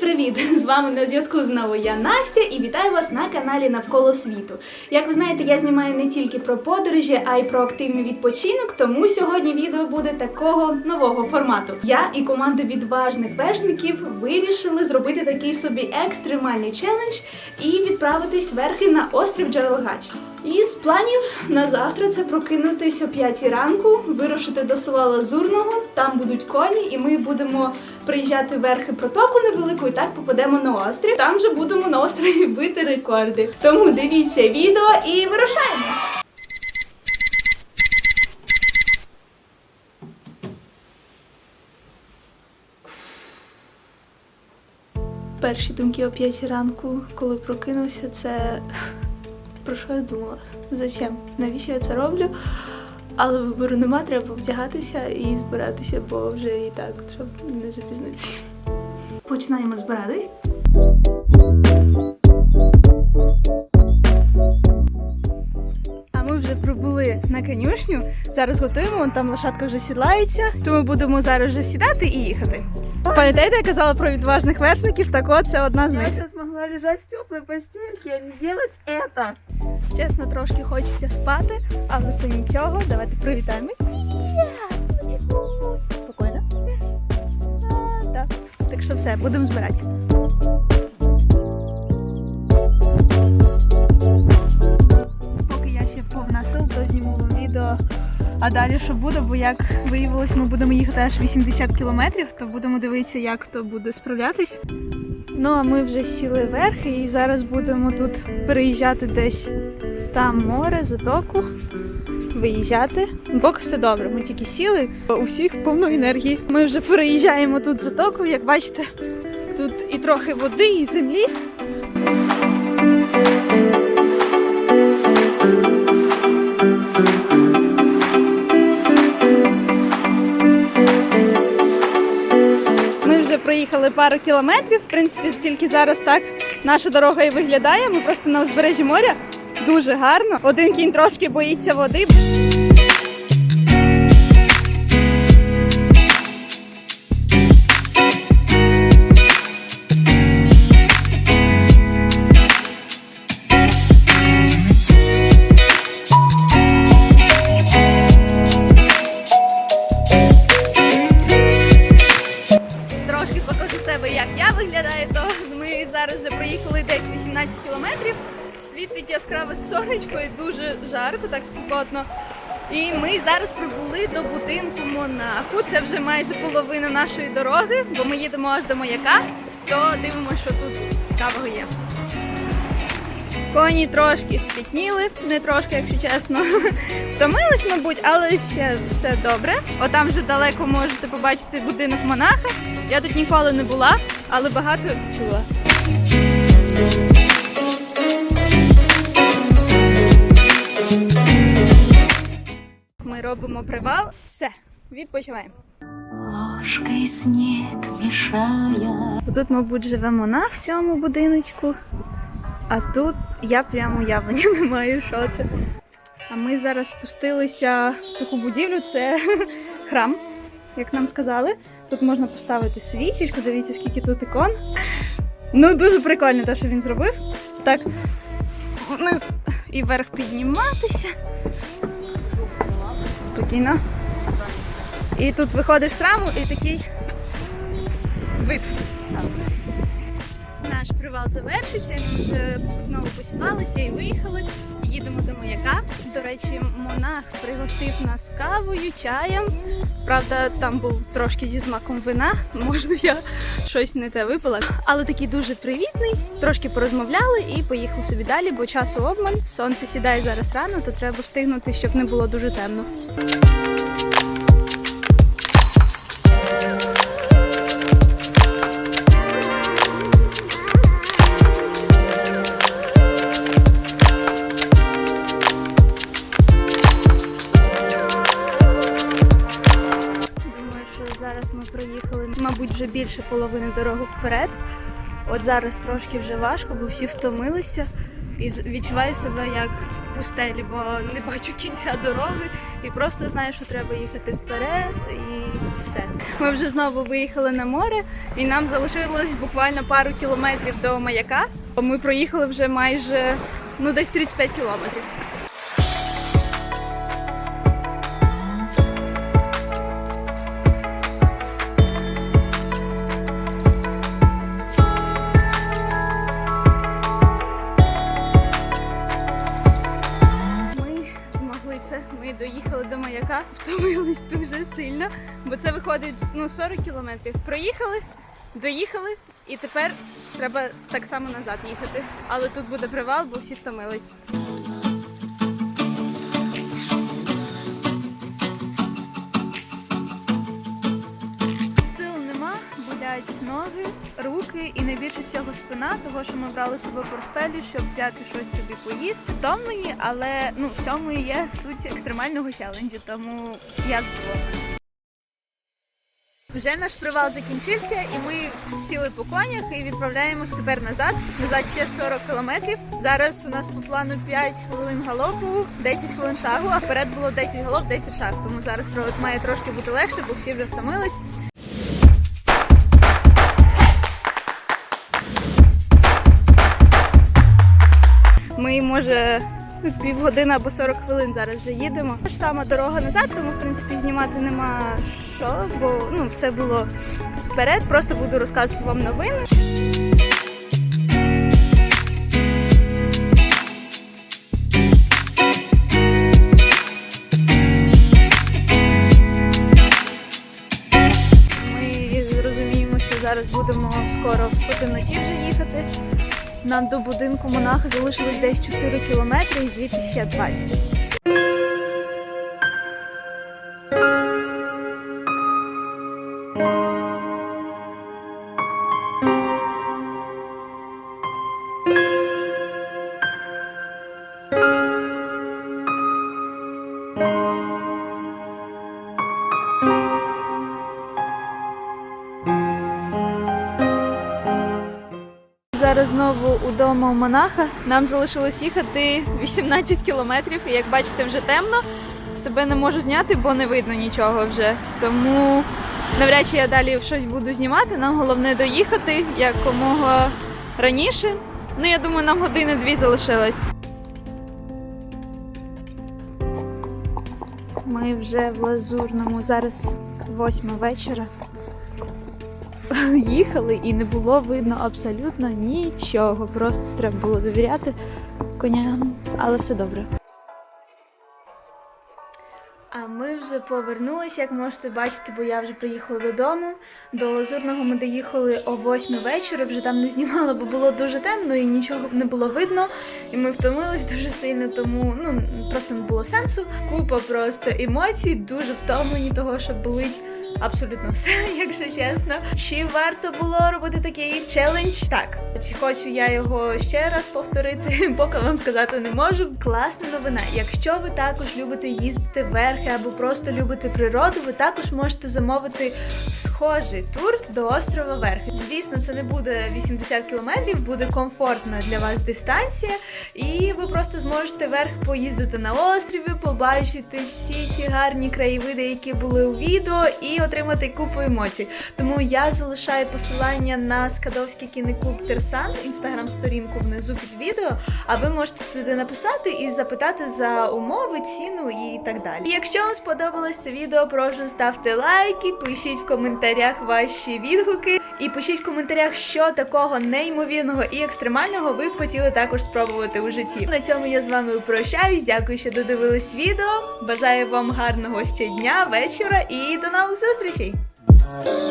Привіт! З вами на зв'язку знову я Настя і вітаю вас на каналі Навколо світу. Як ви знаєте, я знімаю не тільки про подорожі, а й про активний відпочинок. Тому сьогодні відео буде такого нового формату. Я і команда відважних вершників вирішили зробити такий собі екстремальний челендж і відправитись верхи на острів Джерелгач. Із планів на завтра це прокинутись о 5 ранку, вирушити до села Лазурного. Там будуть коні, і ми будемо приїжджати верхи протоку невелику, і так попадемо на острів. Там вже будемо на острові бити рекорди. Тому дивіться відео і вирушаємо. Перші думки о 5 ранку, коли прокинувся, це про що я думала? Зачем? Навіщо я це роблю? Але вибору нема, треба вдягатися і збиратися, бо вже і так, щоб не запізнитися. Починаємо збиратись. А ми вже прибули на конюшню. Зараз готуємо, вон там лошадка вже сідлається, тому будемо зараз вже сідати і їхати. Пам'ятаєте, я казала про відважних вершників, так от це одна з них. Я смогла лежать в теплой постельке, а не делать это. Чесно, трошки хочеться спати, але це нічого. Давайте привітаємось. Спокійно. Так. Що все, будемо збирати. Поки я ще повна сил, то зніму відео. А далі що буде, бо як виявилось, ми будемо їхати аж 80 кілометрів, то будемо дивитися, як хто буде справлятись. Ну а ми вже сіли верхи і зараз будемо тут переїжджати десь там море, затоку, виїжджати. Поки все добре, ми тільки сіли, у всіх повно енергії. Ми вже переїжджаємо тут затоку, як бачите, тут і трохи води, і землі. Проїхали пару кілометрів. В принципі, тільки зараз так наша дорога і виглядає. Ми просто на узбережжі моря. Дуже гарно. Один кінь трошки боїться води. Ми зараз вже проїхали десь 18 кілометрів. Світить яскраве сонечко і дуже жарко, так спекотно. І ми зараз прибули до будинку Монаху. Це вже майже половина нашої дороги, бо ми їдемо аж до маяка. То дивимося, що тут цікавого є. Коні трошки спітніли, не трошки, якщо чесно. Втомились, мабуть, але ще все добре. Отам вже далеко можете побачити будинок монаха. Я тут ніколи не була, але багато чула. Ми робимо привал. Все, відпочиваємо. Ложкой снег мешая. Тут, мабуть, живе монах в цьому будиночку. А тут я прямо уявлення не маю, що це. А ми зараз спустилися в таку будівлю, це храм, як нам сказали. Тут можна поставити свічечку, дивіться, скільки тут ікон. Ну, дуже прикольно те, що він зробив. Так, вниз і вверх підніматися. Спокійно. І тут виходиш з раму і такий вид. Наш привал завершився, ми знову посівалися і виїхали. Їдемо до маяка. До речі, монах пригостив нас кавою, чаєм. Правда, там був трошки зі смаком вина. Можна я щось не те випила. Але такий дуже привітний. Трошки порозмовляли і поїхали собі далі, бо часу обмаль. Сонце сідає зараз рано, то треба встигнути, щоб не було дуже темно. Вже більше половини дороги вперед. От зараз трошки вже важко, бо всі втомилися. І відчуваю себе як в пустелі, бо не бачу кінця дороги і просто знаю, що треба їхати вперед і все. Ми вже знову виїхали на море, і нам залишилось буквально пару кілометрів до маяка. Ми проїхали вже майже ну десь 35 кілометрів. Доїхали до маяка, втомились дуже сильно, бо це виходить ну 40 кілометрів. Проїхали, доїхали, і тепер треба так само назад їхати. Але тут буде привал, бо всі втомились. Руки і найбільше всього спина, того що ми брали з собою портфелі, щоб взяти щось собі поїсти. Втомлені, але ну в цьому і є суть екстремального челенджу, тому я задоволена. Вже наш привал закінчився, і ми сіли по конях і відправляємось тепер назад. Назад ще 40 кілометрів. Зараз у нас по плану 5 хвилин галопу, 10 хвилин шагу, а вперед було 10 галоп, 10 шаг. Тому зараз провод має трошки бути легше, бо всі вже втомились. Може півгодини або 40 хвилин зараз вже їдемо. Та ж сама дорога назад, тому в принципі знімати нема що, бо ну все було вперед. Просто буду розказувати вам новини. Ми зрозуміємо, що зараз будемо скоро в темноті вже їхати. Нам до будинку монаха залишилось десь 4 кілометри і звідти ще 20. Зараз знову удома у монаха. Нам залишилось їхати 18 кілометрів, і як бачите, вже темно. Себе не можу зняти, бо не видно нічого вже. Тому навряд чи я далі щось буду знімати. Нам головне доїхати якомога раніше. Ну, я думаю, нам години-дві залишилось. Ми вже в Лазурному. Зараз восьма вечора їхали і не було видно абсолютно нічого. Просто треба було довіряти коням, але все добре. А ми вже повернулися, як можете бачити, бо я вже приїхала додому. До Лазурного ми доїхали о 8 вечора, вже там не знімала, бо було дуже темно і нічого не було видно. І ми втомились дуже сильно, тому ну просто не було сенсу. Купа просто емоцій, дуже втомлені того, що болить. Абсолютно все, якщо чесно. Чи варто було робити такий челендж? Так, чи хочу я його ще раз повторити, поки вам сказати не можу. Класна новина. Якщо ви також любите їздити верхи або просто любите природу, ви також можете замовити схожий тур до острова Верхи. Звісно, це не буде 80 кілометрів, буде комфортна для вас дистанція, і ви просто зможете верх поїздити на острові, побачити всі ці гарні краєвиди, які були у відео, і отримати купу емоцій. Тому я залишаю посилання на Скадовський кінеклуб Терсан, інстаграм-сторінку внизу під відео. А ви можете туди написати і запитати за умови, ціну і так далі. І якщо вам сподобалось це відео, прошу ставте лайки, пишіть в коментарях ваші відгуки і пишіть в коментарях, що такого неймовірного і екстремального ви б хотіли також спробувати у житті. На цьому я з вами прощаюсь. Дякую, що додивились відео. Бажаю вам гарного ще дня, вечора і до нових зустрічей! os trechos aí.